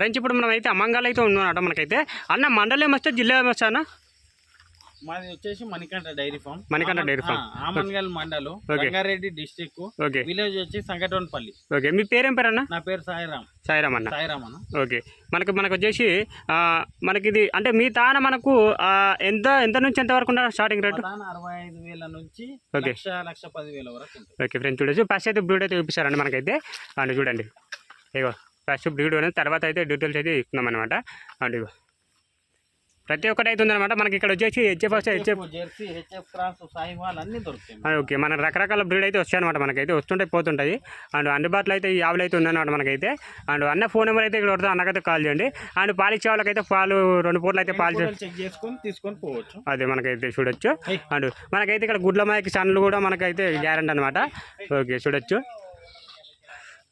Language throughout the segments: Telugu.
ఫ్రెండ్స్ ఇప్పుడు మనం అయితే అమ్మంగాలు అయితే ఉన్నామన్నమాట మనకైతే. అన్న మండలం ఏమొస్తే జిల్లా ఏమొస్తా అన్న? మాది వచ్చేసి Manikanta dairy farm. Manikanta dairy farm. Amangal మండలం. రంగారెడ్డి డిస్టిక్. ఓకే. విలేజ్ వచ్చి సంగటోన్పల్లి ఓకే. మీ పేరేం పేరు అన్న? నా పేరు సాయిరామ్. సాయిరామ్ అన్న. సాయిరామ్ అన్న. ఓకే. మనకు మనకు వచ్చేసి మనకి ఇది అంటే మీ తాన మనకు ఎంత ఎంత నుంచి ఎంత వరకు స్టార్టింగ్ రేటు అరవై ఐదు వేల నుంచి ఓకే. లక్ష లక్ష పది వేల వరకు ఓకే. ఫ్రెండ్స్ చూడొచ్చు. ఫస్ట్ అయితే బ్రీడ్ అయితే చూపిస్తారండి మనకైతే. అండ్ చూడండి. ఇగో. ఫస్ట్ బ్రీడ్ అనేది తర్వాత అయితే డీటెయిల్స్ అయితే ఇస్తున్నాం అనమాట అండ్ ఇగో. ప్రతి ఒక్కటి అయితే ఉందన్నమాట. మనకి ఇక్కడ వచ్చేసి హెచ్ఎఫ్ వస్తే HF Jersey HF cross Sahiwal అన్ని దొరుకుతాయి ఓకే. మన రకరకాల బ్రీడ్ అయితే వస్తాయన్నమాట మనకైతే. వస్తుంటాయి పోతుంటాయి. అండ్ అందుబాటులో అయితే ఈ ఆవులు అయితే ఉందన్నమాట మనకైతే. అండ్ అన్న ఫోన్ నెంబర్ అయితే ఇక్కడ కొడితే అన్నకైతే కాల్ చేయండి. అండ్ పాలు ఇచ్చే వాళ్ళకైతే పాలు రెండు పూటలు అయితే పాలు చెక్ చేసుకొని తీసుకొని పోవచ్చు. అదే మనకైతే చూడొచ్చు. అండ్ మనకైతే ఇక్కడ గుడ్ల మాయకి సన్లు కూడా మనకైతే గ్యారంటీ అనమాట ఓకే చూడొచ్చు.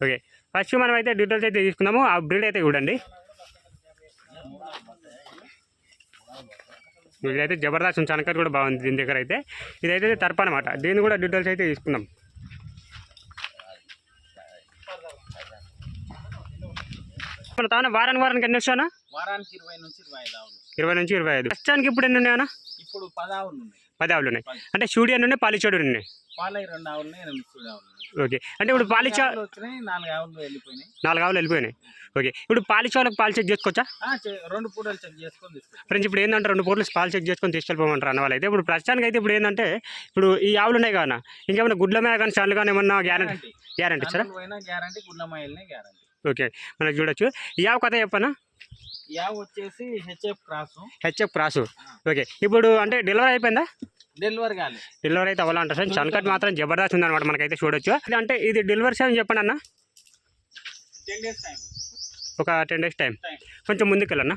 ఓకే. ఫస్ట్ మనం అయితే డీటెయిల్స్ అయితే తీసుకున్నాము. ఆ బ్రీడ్ అయితే చూడండి. ఇదైతే జబర్దస్త్ చనకర్ కూడా బాగుంది దీని దగ్గర అయితే. ఇదైతే తర్ప అనమాట దీన్ని కూడా డీటెయిల్స్ అయితే తీసుకున్నాం. మన తాను వారానికి వారానికి ఎన్ని వచ్చానా వారానికి ఇరవై నుంచి ఇరవై ఐదు ఇరవై నుంచి ఇరవై ఐదు. ప్రస్తుతానికి ఇప్పుడు ఎన్ని ఉన్నాయన్నా ఇప్పుడు పది ఆవులు ఉన్నాయి. పది ఆవులు ఉన్నాయి. అంటే స్టూడియో నుండి పాలిచోడు ఉన్నాయి? పాలై రెండు ఆవులు ఉన్నాయి ఆవులు ఉన్నాయి. ఓకే. అంటే ఇప్పుడు పాలిచా నాలుగు ఆవులు వెళ్ళిపోయినాయి. నాలుగు ఆవులు వెళ్ళిపోయినాయి. ఓకే. ఇప్పుడు పాలిచోళ్ళకి పాలు చెక్ చేసుకోవచ్చా? రెండు పూటలు చెక్ చేసుకొని ఫ్రెండ్స్ ఇప్పుడు ఏంటంటే రెండు పూటలు పాలు చెక్ చేసుకొని తీసుకెళ్ళిపోమంటారు అన్న వాళ్ళైతే. ఇప్పుడు ప్రస్తుతానికి అయితే ఇప్పుడు ఏంటంటే ఇప్పుడు ఈ ఆవులు ఉన్నాయి కదా ఇంకేమైనా గుడ్ల మీద కానీ చల్లు కానీ ఏమన్నా గ్యారంటీ గ్యారంటీ పోయినా గ్యారంటీ గుండమాయిల్నే గ్యారంటీ ఓకే. మనకు చూడొచ్చు. ఈ ఆవు కథ చెప్పనా? వచ్చేసి HF cross. HF cross. Okay. ఇప్పుడు అంటే డెలివరీ అయిపోయిందా? డెలివరీ కాలేదు డెలివరీ అయితే అవ్వాలంటారు ఫ్రెండ్స్. చనకట్ మాత్రం జబర్దస్త్ ఉందన్నమాట మనకైతే చూడొచ్చు. అంటే ఇది డెలివరీ సేమ్ చెప్పండి అన్న. Ten days time. ఒక టెన్ డేస్ టైం. టైం. కొంచెం ముందుకు వెళ్ళన్నా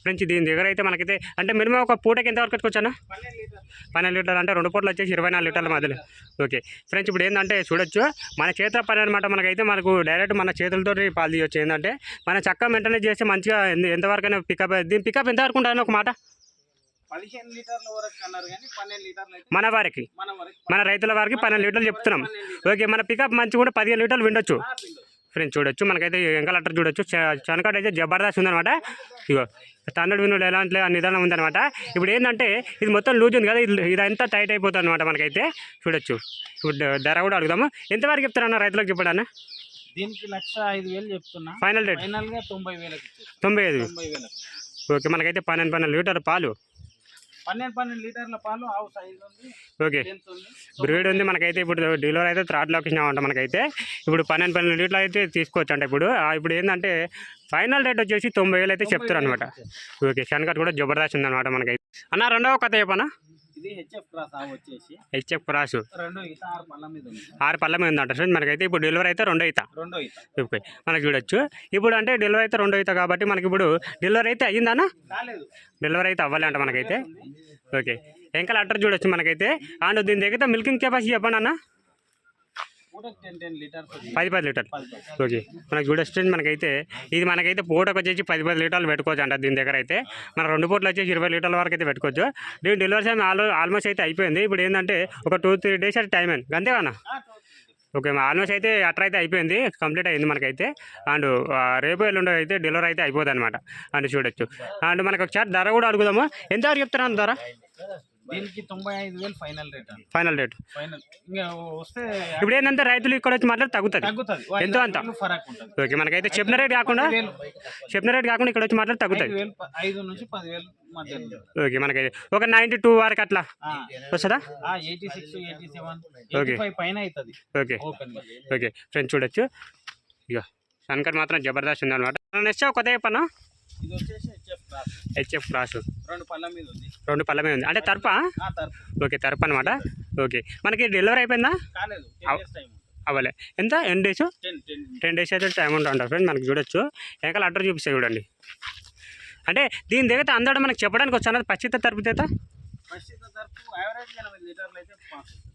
ఫ్రెండ్స్ దీని దగ్గర అయితే మనకైతే అంటే మినిమం ఒక పూటకి ఎంత వరకు వచ్చానా పన్నెండు లీటర్ పన్నెండు లీటర్లు అంటే రెండు పూటలు వచ్చేసి ఇరవై నాలుగు లీటర్ల మధ్యలో ఓకే. ఫ్రెండ్స్ ఇప్పుడు ఏంటంటే చూడొచ్చు మన చేతుల పని అనమాట మనకైతే మనకు డైరెక్ట్ మన చేతులతో పాలు తీయొచ్చు. ఏంటంటే మన చక్క మెయింటైన్ చేస్తే మంచిగా ఎంత- ఎంతవరకైనా పికప్ దీని పికప్ ఎంత వరకు ఉంటుంది ఒక మాట? మన వారికి. మన రైతుల వారికి పన్నెండు లీటర్లు చెప్తున్నాం. ఓకే మన పికప్ మంచిగా కూడా పదిహేను లీటర్లు విండొచ్చు. ఫ్రెండ్స్ చూడొచ్చు. మనకైతే వెంకల అట్టర్ చూడొచ్చు. చనకట్ అయితే జబర్దస్త్ ఉందన్నమాట. ఇగో తన్నుడు వినుడు ఎలాంటి నిదానం ఉందన్నమాట. ఇప్పుడు ఏంటంటే ఇది మొత్తం లూజ్ ఉంది కదా ఇది ఇదంతా టైట్ అయిపోతుంది అనమాట మనకైతే. చూడొచ్చు. ఇప్పుడు ధర కూడా అడుగుదాము. ఎంతవరకు చెప్తారన్న రైతులకు చెప్పడాన్న దీనికి లక్ష ఐదు వేలు చెప్తున్నా. ఫైనల్ రేట్ ఫైనల్గా తొంభై వేలకు తొంభై ఐదు. ఓకే మనకైతే పన్నెండు పన్నెండు లీటర్ పాలు. పన్నెండు పన్నెండు లీటర్ల పాలు ఆవు సైజ్ ఉంది ఓకే. ఉంది. బ్రీడ్ ఉంది మనకైతే ఇప్పుడు డెలివరీ అయితే థర్డ్ లొకేషన్ అంట మనకైతే. ఇప్పుడు పన్నెండు పన్నెండు లీటర్లు అయితే తీసుకోవచ్చు అంట ఇప్పుడు ఇప్పుడు ఏంటంటే ఫైనల్ రేట్ వచ్చేసి తొంభై వేలు అయితే చెప్తారు అనమాట ఓకే శనకట్ కూడా జబర్దస్త్ ఉందన్నమాట మనకైతే. అన్న రెండవ కథ చెప్పనా? ఇది హెచ్ఎఫ్ క్రాస్ ఆవు వచ్చేసి. HF cross. రెండు ఈత ఆరు పళ్ళ మీద ఉంది. ఆరు పళ్ళ మీద ఉందంట ఫ్రెండ్ మనకైతే ఇప్పుడు డెలివరీ అయితే రెండో రెండో ఈత. ఓకే మనకి చూడొచ్చు. ఇప్పుడు అంటే డెలివరీ అయితే రెండో అవుతా కాబట్టి మనకి ఇప్పుడు డెలివరీ అయితే అయ్యిందనా కాలేదు డెలివరీ అయితే అవ్వాలి అంట మనకైతే. ఓకే వెంకల అట్టర్ చూడొచ్చు మనకైతే. అండ్ దీని దగ్గర మిల్కింగ్ కెపాసిటీ చెప్పండి అన్న కూడా టెన్ టెన్ లీటర్స్ ఉంది. పది పది లీటర్ పది పది. ఓకే. మనకు చూడొచ్చు మనకైతే. ఇది మనకైతే పూటకు వచ్చేసి పది పది లీటర్లు పెట్టుకోవచ్చు అంట దీని దగ్గర అయితే. మన రెండు పూటలు వచ్చేసి ఇరవై లీటర్ల వరకు అయితే పెట్టుకోవచ్చు. దీని డెలివరీ టైం ఆల్ ఆల్మోస్ట్ అయితే అయిపోయింది. ఇప్పుడు ఏంటంటే ఒక టూ త్రీ డేస్ అయితే టైం అయింది. అంతేగానా. ఓకే ఆల్మోస్ట్ అయితే అట్ర అయితే అయిపోయింది. కంప్లీట్ అయింది మనకైతే. అండ్ రేపు ఎల్లుండి అయితే డెలివరీ అయితే అయిపోతుంది అనమాట అండ్ చూడొచ్చు. అండ్ మనకు ఒకసారి ధర కూడా అడుగుదాము? ఎంత చెప్తున్నాను ధర? దీనికి తొంభై ఐదు వేలు ఫైనల్ రేట్ అండి ఫైనల్ రేట్. ఫైనల్. ఇంకా వస్తే ఇప్పుడు ఏంటంటే రైతులు ఇక్కడ వచ్చి మాట్లాడి తగ్గుతుంది. తగ్గుతుంది. ఎంతో అంత. ఫరక్ ఉంటుంది. ఓకే మనకైతే చెప్పిన రేట్ కాకుండా చెప్పిన రేట్ కాకుండా ఇక్కడ వచ్చి మాట్లాడి తగ్గుతుంది. ఐదు నుంచి పదివేలు ఉంది. ఓకే మనకైతే ఒక నైంటీ టూ వరకు అట్లా వస్తుందా? ఆ eighty six eighty seven Okay. Eighty five పైన అవుతుంది ఓకే. ఓపెన్ ఓకే ఫ్రెండ్స్ చూడొచ్చు. ఇక శంకర్ మాత్రం జబర్దస్త్ ఉందన్నమాట. నెక్స్ట్ కొత్త చెప్పనా? ఇది వచ్చేసి హెచ్ఎఫ్ క్రాస్ రెండు పళ్ళ మీద ఉంది. రెండు పళ్ళ మీద ఉంది. అంటే తరప? ఓకే తరప అనమాట ఓకే. మనకి డెలివరీ అయిపోయిందా? అవ్వలే. ఎంత? ఎన్ని డేస్ టెన్ డేస్ అయితే టైం ఉంటుంది ఫ్రెండ్ మనకి చూడొచ్చు. వెనకాల అడ్రస్ చూపిస్తాయి చూడండి. అంటే దీని దగ్గర అందడం మనకి చెప్పడానికి వచ్చాను? పచ్చిత తరపుతేత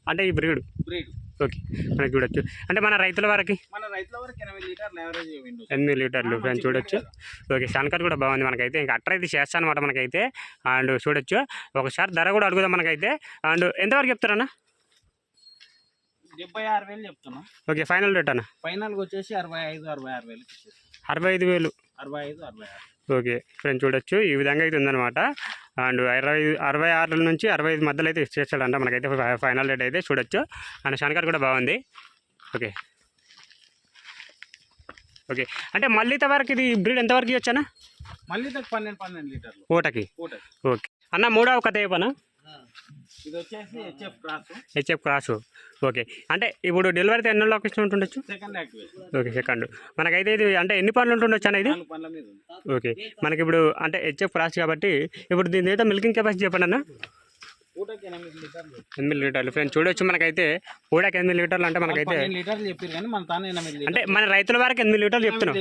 అంటే ఈ బ్రీడ్. బ్రీడ్. ఓకే మనకి చూడొచ్చు. అంటే మన రైతుల వారికి? మన రైతుల వరకు ఎనిమిది లీటర్లు ఫ్రెండ్స్ చూడొచ్చు. ఓకే సన్కట్ కూడా బాగుంది మనకైతే. ఇంకా అట్ర అయితే చేస్తాను అనమాట మనకైతే. అండ్ చూడొచ్చు. ఒకసారి ధర కూడా అడుగుదాం మనకైతే. అండ్ ఎంతవరకు చెప్తారన్న డెబ్బై ఆరు వేలు చెప్తున్నాం. ఓకే ఫైనల్ రేట్ అన్న? ఫైనల్గా వచ్చేసి అరవై ఐదు అరవై ఆరు వేలు అరవై ఐదు వేలు. అరవై ఐదు అరవై ఆరు. ఓకే. ఫ్రెండ్స్ చూడొచ్చు. ఈ విధంగా అయితే ఉందన్నమాట. అండ్ అరవై అరవై ఆరు నుంచి అరవై ఐదు మధ్యలో అయితే చేస్తాడంట. మనకైతే ఫైనల్ రేట్ అయితే చూడొచ్చు. అండ్ శనకర్ కూడా బాగుంది. ఓకే. ఓకే. అంటే మళ్ళీ వరకు ఇది బ్రీడ్ ఎంతవరకు ఇవ్వచ్చనా మళ్ళీ పన్నెండు పన్నెండు లీటర్లు. ఓటకి. ఓకే. అన్న మూడవ కథ చెప్పనా? ఇది వచ్చేసి HF cross. HF cross. Okay. అంటే ఇప్పుడు డెలివరీ ఎన్నో లొకేషన్ ఉంటుండొచ్చు సెకండ్ ఓకే సెకండ్ మనకైతే ఇది అంటే ఎన్ని పనులు ఉంటుండొచ్చు పనుల మీద ఉంది. ఓకే. మనకి ఇప్పుడు అంటే హెచ్ఎఫ్ క్రాస్ కాబట్టి ఇప్పుడు దీని మిల్కింగ్ కెపాసిటీ చెప్పండి అన్న. ఎనిమిది లీటర్లు. ఫ్రెండ్స్ చూడొచ్చు మనకైతే పూడకి ఎనిమిది లీటర్లు అంటే మనకైతే పన్నెండు లీటర్లు చెప్పారు కానీ మన తాను ఎనిమిది అంటే మన రైతుల వరకు ఎనిమిది లీటర్లు చెప్తున్నాం.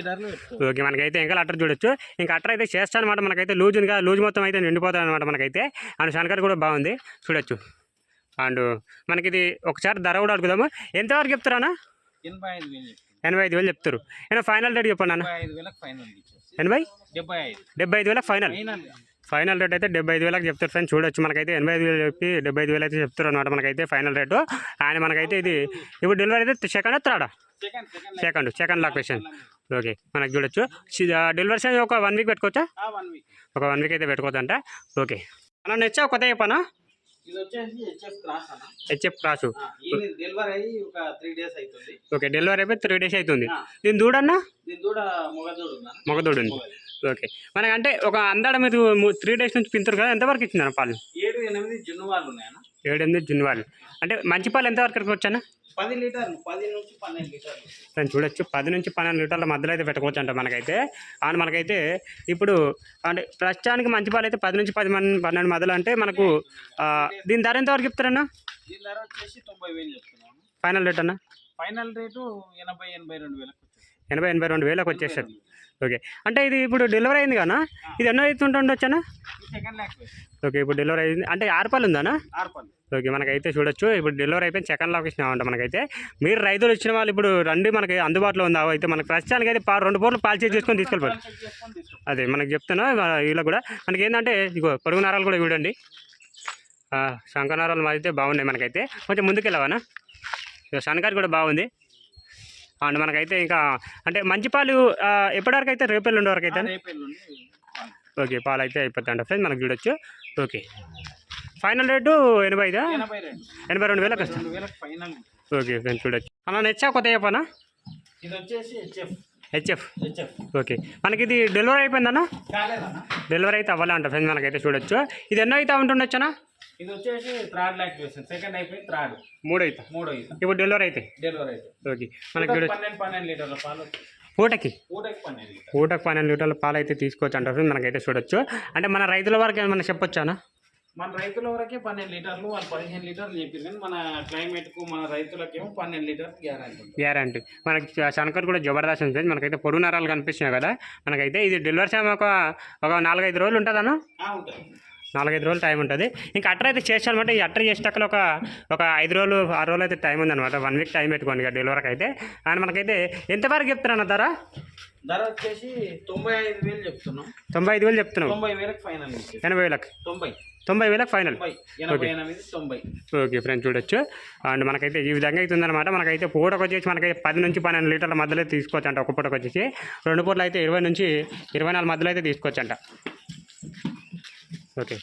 ఓకే మనకైతే ఇంకా అట్టర్ చూడొచ్చు. ఇంకా అట్టర్ అయితే చేస్తా అనమాట మనకైతే లూజ్ ఉంది కదా లూజ్ మొత్తం అయితే నిండిపోతుంది అనమాట మనకైతే. అండ్ శనకర్ కూడా బాగుంది. చూడొచ్చు. అండ్ మనకి ఇది ఒకసారి ధర కూడా అడుగుదాము. ఎంతవరకు చెప్తారా ఎనభై ఐదు వేలు ఎనభై ఐదు వేలు చెప్తారు. ఏమైనా ఫైనల్ రేట్ చెప్పండి అన్న. ఎనభై డెబ్బై ఐదు. వేలకు ఫైనల్. ఫైనల్ రేట్ అయితే డెబ్బై ఐదు వేలకు చెప్తారు ఫ్రెండ్స్. చూడొచ్చు మనకైతే ఎనభై ఐదు వేలు చెప్పి డెబ్బై ఐదు వేలు అయితే చెప్తారు అనమాట మనకైతే ఫైనల్ రేటు. అండ్ మనకైతే ఇది ఇప్పుడు డెలివరీ అయితే సెకండ్ త్రాడా సెకండ్ సెకండ్. లొకేషన్ ఓకే మనకి చూడొచ్చు. డెలివరీ సైజ్ ఒక వన్ వీక్ పెట్టుకోవచ్చా? ఒక వన్ వీక్ అయితే పెట్టుకోవచ్చు అంట ఓకే. అన్న నెచ్చా కొత్త చెప్పనా? హెచ్ఎఫ్ క్రాస్ ఓకే డెలివరీ అయిపోయి త్రీ డేస్ అవుతుంది దీని దూడన్నా? మొగదూడు ఉందా ఓకే. మనకంటే ఒక అందాడ మీరు త్రీ డేస్ నుంచి పింతారు కదా ఎంతవరకు ఇచ్చిందన్న పాలు? ఏడు ఎనిమిది జున్ను వాళ్ళు ఉన్నాయన్న ఏడు ఎనిమిది జున్ వాళ్ళు అంటే మంచి పాలు ఎంతవరకు వచ్చానా పది లీటర్లు పది నుంచి పన్నెండు లీటర్లు. నేను చూడొచ్చు. పది నుంచి పన్నెండు లీటర్ల మధ్యలో అయితే పెట్టుకోవచ్చు అంట మనకైతే. అండ్ మనకైతే ఇప్పుడు అంటే ప్రస్తుతానికి మంచి పాలు అయితే పది నుంచి పది మంది పన్నెండు మధ్యలో అంటే మనకు దీని ధర ఎంతవరకు చెప్తారన్నా? దీని ధర వచ్చేసి తొంభై వేలు చెప్తున్నాను. ఫైనల్ రేట్ అన్న? ఫైనల్ రేటు ఎనభై ఎనభై రెండు వేలకు ఎనభై ఎనభై రెండు వేలకు వచ్చేసారు. ఓకే. అంటే ఇది ఇప్పుడు డెలివరీ అయింది కదా ఇది ఎన్నో అవుతుంటుండొచ్చానా ఓకే ఇప్పుడు డెలివరీ అయింది. అంటే ఆరు పాలు ఉందానా ఓకే మనకైతే చూడొచ్చు. ఇప్పుడు డెలివరీ అయిపోయింది సెకండ్ లొకేషన్ అవ్వంట మనకైతే. మీరు రైతులు వచ్చిన వాళ్ళు ఇప్పుడు రండి మనకి అందుబాటులో ఉంది. అయితే మనకి ప్రస్తుతానికి అయితే రెండు పూర్లు పాలు చేసి చేసుకొని తీసుకెళ్ళిపోయి అదే మనకి చెప్తున్నా వీళ్ళు కూడా. మనకి ఏంటంటే ఇగో పొరుగు నరాలు కూడా చూడండి. ఆ, శంఖ నరాలు అయితే బాగున్నాయి మనకైతే. కొంచెం ముందుకు వెళ్ళవనా ఇక శనకారి కూడా బాగుంది. అండ్ మనకైతే ఇంకా అంటే మంచి పాలు ఎప్పటివరకు అయితే రేపు ఎల్లుండి వరకు అయితే. ఓకే పాలు అయితే అయిపోతాయంట ఫ్రెండ్స్ మనకు చూడొచ్చు. ఓకే. ఫైనల్ రేటు ఎనభై ఐదా ఎనభై రెండు వేలకు వస్తుంది ఓకే ఫ్రెండ్స్ చూడొచ్చు. అలా నెచ్చా కొత్త చెప్పనా? ఇది వచ్చేసి హెచ్ఎఫ్? ఓకే. మనకి ఇది డెలివరీ అయిపోయిందన్నా? డెలివరీ అయితే అవ్వాలి అంట ఫ్రెండ్స్ మనకైతే చూడొచ్చు. ఇది ఎన్నో అయితే ఉంటుండొచ్చనా? ఇది వచ్చేసి థర్డ్ ల్యాక్ వేసాను సెకండ్ అయిపోయి థర్డ్ మూడు అయితే. మూడో ఇది ఇప్పుడు డెలివరీ అయితే? డెలివరీ అయితే. ఓకే. మనకి పన్నెండు పన్నెండు లీటర్ల పాలు పూటకి? పూటకి పన్నెండు లీటర్ల. పాలు అయితే తీసుకోవచ్చు అంటారు ఫ్రెండ్స్ మనకైతే చూడొచ్చు. అంటే మన రైతుల వరకు ఏమన్నా చెప్పొచ్చానా మన రైతుల వరకే పన్నెండు లీటర్లు వాళ్ళు పదిహేను లీటర్లు చెప్పారు కానీ మన క్లైమేట్కు మన రైతులకేమో పన్నెండు లీటర్లు గ్యారంటీ ఉంటుంది. గ్యారంటీ మనకి శనకర్ కూడా జబర్దస్త్ ఉంటుంది మనకైతే పొడుగు నరాలు కనిపిస్తున్నాయి కదా. మనకైతే ఇది డెలివరీ టైం ఒక ఒక నాలుగైదు రోజులు ఉంటుందన్నా ఆ, ఉంటుంది. నాలుగైదు రోజులు టైం ఉంటుంది. ఇంకా అట్టర్ అయితే చేసానమాట ఈ అట్టర్ చేసేటక్కడ ఒక ఒక ఐదు రోజులు ఆరు రోజులు అయితే టైం ఉందన్నమాట. వన్ వీక్ టైం పెట్టుకోండి ఇక డెలివరీకి అయితే. అండ్ మనకైతే ఎంతవరకు చెప్తారన్న ధర? ధర వచ్చేసి తొంభై ఐదు వేలు చెప్తున్నాం. తొంభై ఐదు వేలు చెప్తున్నావు తొంభై వేలకు ఫైనల్ ఎనభై వేలకు. తొంభై. తొంభై వేలకు ఫైనల్. ఓకే ఫ్రెండ్స్ చూడొచ్చు. అండ్ మనకైతే ఈ విధంగా అయితే ఉందన్నమాట. మనకైతే పూటకు వచ్చేసి మనకైతే పది నుంచి పన్నెండు లీటర్ల మధ్యలో తీసుకోవచ్చు అంట. ఒక పూటకు వచ్చేసి రెండు పూటలు అయితే ఇరవై నుంచి ఇరవై నాలుగు మధ్యలో అయితే తీసుకోవచ్చు అంట. ఓకే.